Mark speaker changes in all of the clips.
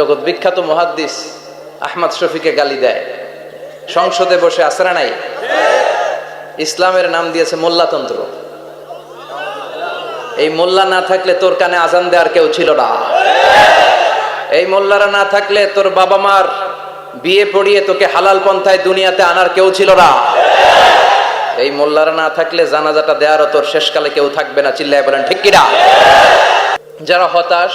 Speaker 1: জগৎ বিখ্যাত মহাদ্দিস আহমদ শফিকে গালি দেয়। সংসদে বসে আসরা নাই ইসলামের নাম দিয়েছে মোল্লাতন্ত্র। এই মোল্লা না থাকলে তোর কানে আজান দেওয়ার কেউ ছিল না। এই মোল্লারা না থাকলে তোর বাবা মার বিয়ে পড়িয়ে তোকে হালাল পন্থায় দুনিয়াতে আনার কেউ ছিল না। এই মোল্লারা না থাকলে জানাজাটা দেওয়ারও তোর শেষকালে কেউ থাকবে না, চিল্লায় বলেন, ঠিক কিনা? যারা হতাশ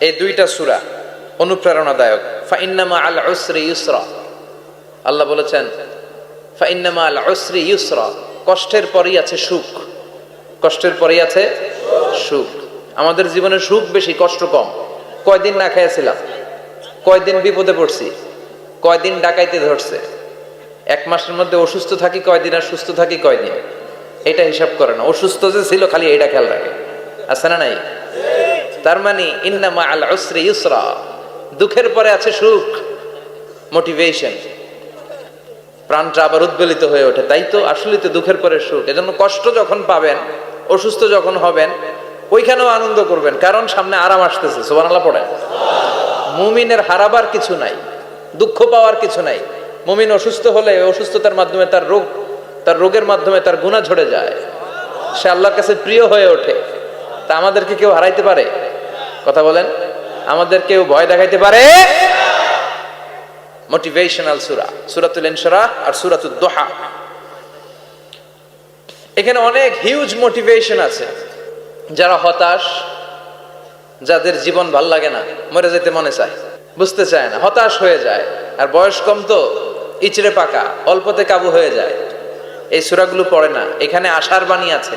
Speaker 1: এই দুইটা সুরা অনুপ্রেরণাদায়ক। ফাইন্নামা আল উসরি ইউসরা। আল্লাহ বলেছেন, ফাইন্নামা আল উসরি ইউসরা, কষ্টের পরেই আছে সুখ। কষ্টের পরেই আছে সুখ। আমাদের জীবনে সুখ বেশি, কষ্ট কম। কয়দিন না খেয়েছিলাম কয়দিন বিপদে পড়ছি, কয়দিন ডাকাইতে ধরছে। এক মাসের মধ্যে অসুস্থ থাকি কয়দিন আর সুস্থ থাকি কয়দিন? এটা হিসাব করে না। অসুস্থ যে ছিল খালি এটা খেয়াল রাখে। আছে না নাই? তার মানে ইন্নামা আল উসরি ইউসরা। দুঃখের পরে আছে সুখ, মোটিভেশন। প্রাণটা আবার উদ্বেলিত হয়ে ওঠে, তাই তো আসলে তো দুঃখের পরে সুখ। এজন্য কষ্ট যখন পাবেন, অসুস্থ যখন হবেন, ওইখানেও আনন্দ করবেন, কারণ সামনে আরাম আসতেছে সোবানাল্লাহ পড়ে। মুমিনের হারাবার কিছু নাই, দুঃখ পাওয়ার কিছু নাই। মুমিন অসুস্থ হলে অসুস্থতার মাধ্যমে তার রোগ, তার রোগের মাধ্যমে তার গুণা ঝরে যায়। সে আল্লাহর কাছে প্রিয় হয়ে ওঠে। তা আমাদেরকে কেউ হারাইতে পারে? কথা বলেন? আমাদের কেউ ভয় দেখাইতে পারে? মোটিভেশনাল সুরা সুরাতুল ইনশরা আর সুরাতুল দোহা এখানে অনেক হিউজ মোটিভেশন আছে। যারা হতাশ, যাদের জীবন ভালো লাগে না, মরে যেতে মনে চায়, বুঝতে চায় না, হতাশ হয়ে যায়। আর বয়স কম তো, ইচড়ে পাকা, অল্পতে কাবু হয়ে যায়। এই সুরাগুলো পড়ে না, এখানে আশার বাণী আছে।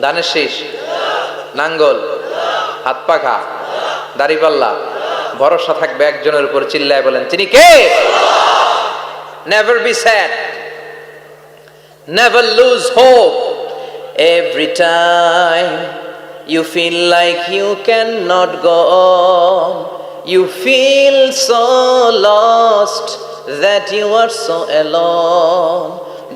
Speaker 1: ধানের শীষ, নাঙ্গল, হাত পাখা দাড়িপাল্লা ভরসা থাকবে একজনের উপর, চিল্লায় বলেন, তিনি কে? Never be sad never lose hope every time you feel like you can not go you feel so lost that you are so along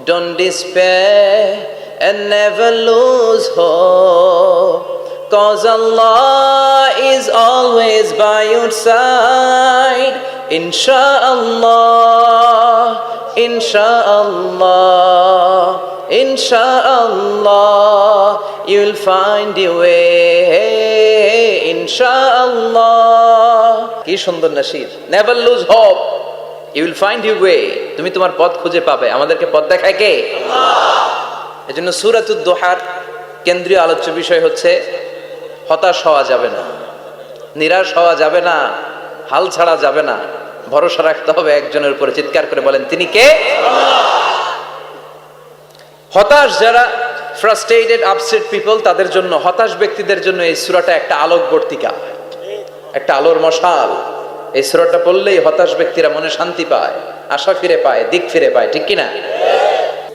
Speaker 1: don't despair and never lose hope cause Allah is always by your side inshallah inshallah Inshallah, you'll find your way. তুমি তোমার পথ খুঁজে পাবে আমাদেরকে পথ দেখায় কে এই জন্য সুরাতুদ দোহার কেন্দ্রীয় আলোচ্য বিষয় হচ্ছে, হতাশ হওয়া যাবে না, নিরাশ হওয়া যাবে না, হাল ছাড়া যাবে না, ভরসা রাখতে হবে একজনের উপরে, চিৎকার করে বলেন, তিনি কে? হতাশ যারা ফ্রাস্ট্রেটেড আপসেট পিপল তাদের জন্য, হতাশ ব্যক্তিদের জন্য এই সুরাটা একটা আলোকবর্তিকা একটা আলোর মশাল। এই সুরাটা পড়লেই হতাশ ব্যক্তিরা মনে শান্তি পায়, আশা ফিরে পায়, দিক ফিরে পায়, ঠিক কিনা?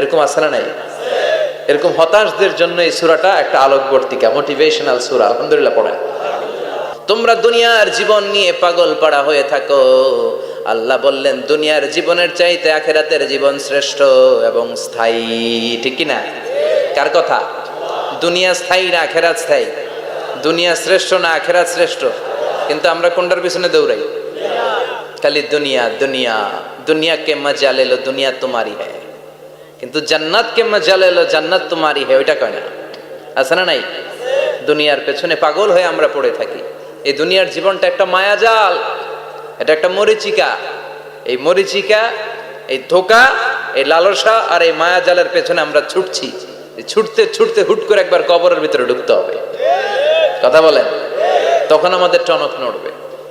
Speaker 1: এরকম না নাই? এরকম হতাশদের জন্য এই সুরাটা একটা আলোকবর্তিকা মোটিভেশনাল সুরা। আলহামদুলিল্লাহ পড়েন। তোমরা দুনিয়ার জীবন নিয়ে পাগল পাড়া হয়ে থাকো। আল্লাহ বললেন, দুনিয়ার জীবনের চাইতে আখেরাতের জীবন শ্রেষ্ঠ এবং স্থায়ী। ঠিক কি না কার কথা? দুনিয়া স্থায়ী না আখেরাত স্থায়ী? দুনিয়া শ্রেষ্ঠ না আখেরাত শ্রেষ্ঠ? কিন্তু আমরা কোনটার পিছনে দৌড়াই? খালি দুনিয়া দুনিয়া। দুনিয়া কে মজা লেলো, দুনিয়া তোমারই। হ্যায় কিন্তু জান্নাত কে মজা লেলো জান্নাত তোমারই হ্যায় ওইটা কয় না? আছে না নাই? দুনিয়ার পেছনে পাগল হয়ে আমরা পড়ে থাকি। এই দুনিয়ার জীবনটা একটা মায়াজাল, এটা একটা মরিচিকা। এই মরিচিকা, এই ধোকা, এই লালসা আর এই মায়াজালের পেছনে আমরা ছুটছি। ছুটতে ছুটতে হুট করে একবার কবরের ভিতরে ঢুকতে হবে। কথা বলেন? তখন আমাদের টনক নড়বে।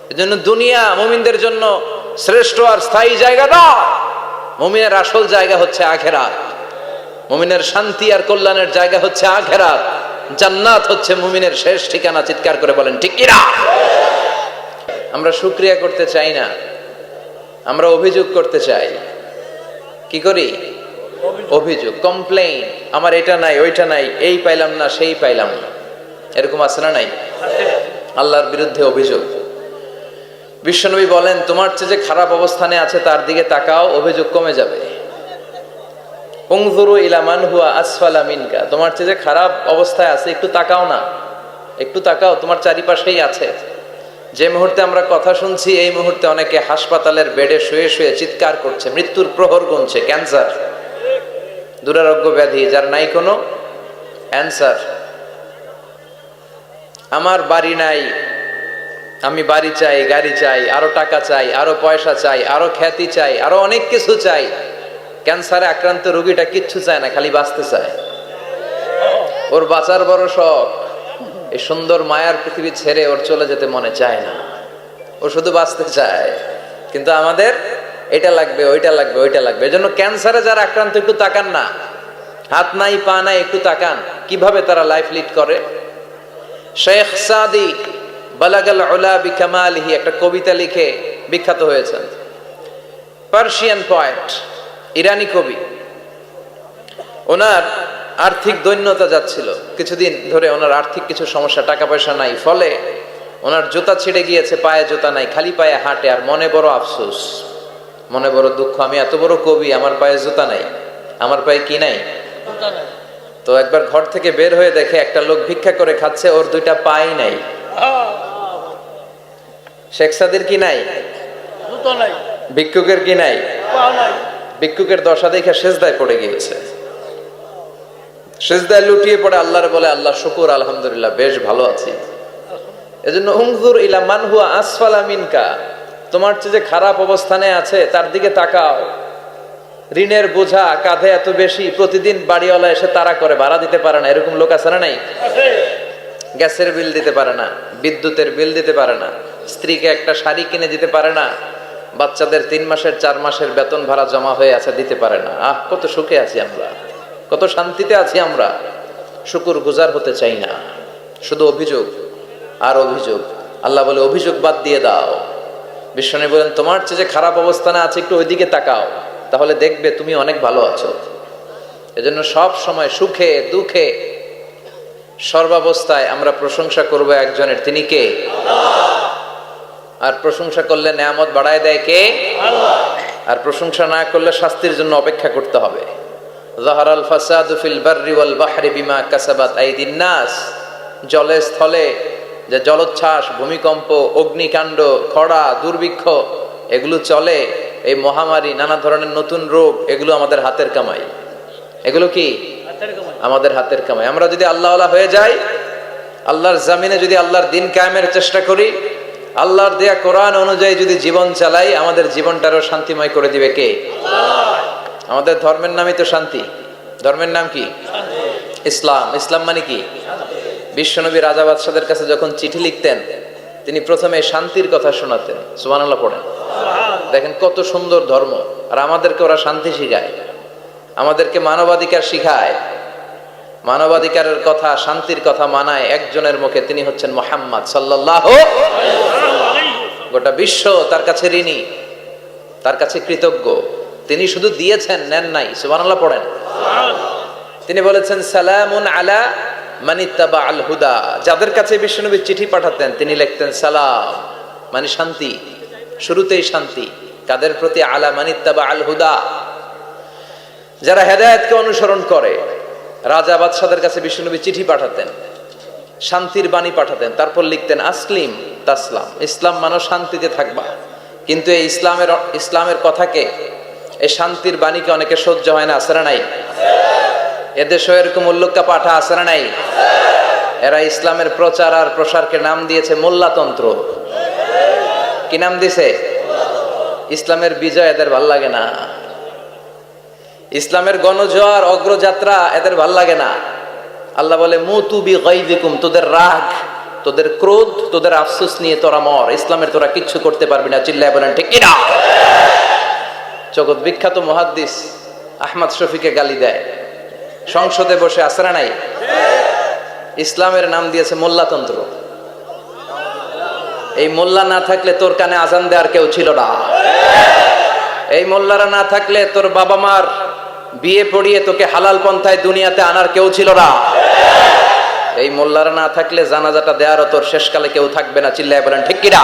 Speaker 1: এজন্য দুনিয়া মুমিনদের জন্য শ্রেষ্ঠ আর স্থায়ী জায়গা না মুমিনের আসল জায়গা হচ্ছে আখেরাত। মুমিনের শান্তি আর কল্যাণের জায়গা হচ্ছে আখেরাত। জান্নাত হচ্ছে মুমিনের শেষ ঠিকানা চিৎকার করে বলেন ঠিক কিনা? আমরা শুক্রিয়া করতে চাই না। আমরা অভিযোগ করতে চাই। কি করি? অভিযোগ। কমপ্লেইন আমার এটা নাই ওইটা নাই এই পাইলাম না সেই পাইলাম না। এরকম আছে না নাই? আল্লাহর বিরুদ্ধে অভিযোগ। বিশ্বনবী বলেন, তোমার চেয়ে যে খারাপ অবস্থানে আছে, তার দিকে তাকাও, অভিযোগ কমে যাবে। উংজুরু ইলামান আসফালা মিনকা। তোমার চেয়ে যে খারাপ অবস্থায় আছে, একটু তাকাও না। একটু তাকাও, তোমার চারিপাশেই আছে। যে মুহূর্তে আমরা কথা শুনছি, এই মুহূর্তে অনেকে হাসপাতালের বেডে শুয়ে শুয়ে চিৎকার করছে, মৃত্যুর প্রহর গুনছে, ক্যান্সার। দুরারোগ্য ব্যাধি, যার নাই কোনো অ্যান্সার। আমার বাড়ি নাই আমি বাড়ি চাই, গাড়ি চাই, আরও টাকা চাই, আরও পয়সা চাই, আরও খ্যাতি চাই, আরও অনেক কিছু চাই। ক্যান্সারে আক্রান্ত রোগীটা কিচ্ছু চায় না, খালি বাঁচতে চায়। ওর বাঁচার বড় শখ। এই সুন্দর মায়ার পৃথিবী ছেড়ে ওর চলে যেতে মনে চায় না। ও শুধু বাঁচতে চায়। কিন্তু আমাদের এটা লাগবে, ওইটা লাগবে ওইটা লাগবে। এজন্য ক্যান্সারে যারা আক্রান্ত, একটু তাকান না। হাত নাই, পা নাই, একটু তাকান। কীভাবে তারা লাইফ লিড করে? শেখ সাদি বালাগাল উলা বিকামালিহি একটা কবিতা লিখে বিখ্যাত হয়েছেন। পার্সিয়ান পয়েন্ট ইরানি কবি। ওনার আর্থিক দৈন্যতা যাচ্ছিল। কিছুদিন ধরে ওনার আর্থিক কিছু সমস্যা টাকা পয়সা নাই। ফলে ওনার জুতা ছিঁড়ে গিয়েছে পায়ে জুতা নাই খালি পায়ে হাঁটে আর মনে বড় আফসোস। মনে বড় দুঃখ আমি এত বড় কবি আমার পায়ে জুতা নাই। আমার পায়ে কি নাই। তো একবার ঘর থেকে বের হয়ে দেখে একটা লোক ভিক্ষা করে খাচ্ছে ওর দুইটা পাই নাই। শেখ সাদির কি নাই? ভিক্ষুকের কি নাই? ভিক্ষুকের দশা দেখে সেজদায় পড়ে গিয়েছে। সেজদায় লুটিয়ে পড়ে আল্লাহর বলে আল্লাহ শুকুর আলহামদুলিল্লাহ বেশ ভালো আছি। এজন্য উংজুর ইলা মান হুয়া আসফালা মিনকা। তোমার চেয়ে যে খারাপ অবস্থানে আছে তার দিকে তাকাও। ঋণের বোঝা কাঁধে এত বেশি প্রতিদিন বাড়িওয়ালা এসে তারা করে ভাড়া দিতে পারে না। এরকম লোক আছে না নাই? গ্যাসের বিল দিতে পারে না বিদ্যুতের বিল দিতে পারে না। স্ত্রীকে একটা শাড়ি কিনে দিতে পারে না, বাচ্চাদের তিন মাসের, চার মাসের বেতন ভাড়া জমা হয়ে আছে, দিতে পারে না। আহ, কত সুখে আছি আমরা, কত শান্তিতে আছি আমরা। শুকুর গুজার হতে চাই না, শুধু অভিযোগ আর অভিযোগ। আল্লাহ বলে, অভিযোগ বাদ দিয়ে দাও। বিশ্বনী বলেন, তোমার চেয়ে যে খারাপ অবস্থানে আছে, একটু ওইদিকে তাকাও। তাহলে দেখবে তুমি অনেক ভালো আছো। এজন্য সব সময় সুখে, দুঃখে সর্বাবস্থায় আমরা প্রশংসা করব একজনের। তিনি কে? আর প্রশংসা করলে নেয়ামত বাড়ায় দেয় কে? আর প্রশংসা না করলে শাস্তির জন্য অপেক্ষা করতে হবে। জাহারাল ফাসাদু ফিল বাররি ওয়াল বাহরি বিমা কাসাবাত আইদিন নাস। জলে স্থলে যে জলোচ্ছ্বাস ভূমিকম্প অগ্নিকাণ্ড খরা দুর্ভিক্ষ এগুলো চলে এই মহামারী নানা ধরনের নতুন রোগ এগুলো আমাদের হাতের কামাই। এগুলো কি? আমাদের হাতের কামাই। আমরা যদি আল্লাহওয়ালা হয়ে যাই আল্লাহর জামিনে যদি আল্লাহর দিন কায়েমের চেষ্টা করি আল্লাহর দেয়া কোরআন অনুযায়ী যদি জীবন চালাই, আমাদের জীবনটারও শান্তিময় করে দিবে কে? আমাদের ধর্মের নামই তো শান্তি। ধর্মের নাম কি? ইসলাম। ইসলাম মানে কি? বিশ্বনবী রাজা বাদশাদের কাছে যখন চিঠি লিখতেন, তিনি প্রথমে শান্তির কথা শোনাতেন। সুবহানাল্লাহ পড়েন। দেখেন কত সুন্দর ধর্ম। আর আমাদেরকে ওরা শান্তি শিখায়। আমাদেরকে মানবাধিকার শিখায়। মানবাধিকারের কথা, শান্তির কথা মানায় একজনের মুখে, তিনি হচ্ছেন মোহাম্মদ সাল্লাহ গোটা বিশ্ব তার কাছে ঋণী, তার কাছে কৃতজ্ঞ। তিনি শুধু দিয়েছেন, নেন নাই, সুবহানাল্লাহ পড়েন। তিনি বলেছেন, সালামুন আলা মানিত্তাবা আল হুদা। যাদের কাছে বিশ্বনবী চিঠি পাঠাতেন, তিনি লিখতেন, সালাম। মানে শান্তি, শুরুতেই শান্তি। কাদের প্রতি আলা মানিত্তাবা আল হুদা? যারা হেদায়েতকে অনুসরণ করে, রাজা বাদশাদের কাছে বিশ্বনবী চিঠি পাঠাতেন, শান্তির বাণী পাঠাতেন, তারপর লিখতেন, আসলিম। তাসলাম ইসলাম মানো শান্তিতে থাকবা। কিন্তু এই ইসলামের ইসলামের কথাকে, এই শান্তির বাণীকে অনেকে সহ্য হয় না আসরা নাই? এদেশেও এরকম উল্লুক্কা পাঠা আসরা নাই? এরা ইসলামের প্রচার আর প্রসারকে নাম দিয়েছে মোল্লাতন্ত্র। কি নাম দিছে? ইসলামের বিজয় এদের ভালো লাগে না। ইসলামের গণজোয়ার অগ্রযাত্রা এদের ভালো লাগে না। আল্লাহ বলে মুতুবি গাইদিকুম তোদের রাগ তোদের ক্রোধ, তোদের আফসোস নিয়ে তোরা মর। ইসলামের তোরা কিচ্ছু করতে পারবি না, চিল্লায় বলেন, ঠিক কিনা? জগৎ বিখ্যাত মহাদ্দিস আহমদ শফিকে গালি দেয়। সংসদে বসে আসরা নাই। ইসলামের নাম দিয়েছে মোল্লাতন্ত্র। এই মোল্লা না থাকলে তোর কানে আজান দেওয়ার কেউ ছিল না। এই মোল্লারা না থাকলে তোর বাবা মার বিয়ে পড়িয়ে তোকে হালাল পন্থায় দুনিয়াতে আনার কেউ ছিল না। এই মোল্লারা না থাকলে জানাজাটা দেওয়ারও তোর শেষকালে কেউ থাকবে না, চিল্লায় বলেন, ঠিক কিনা?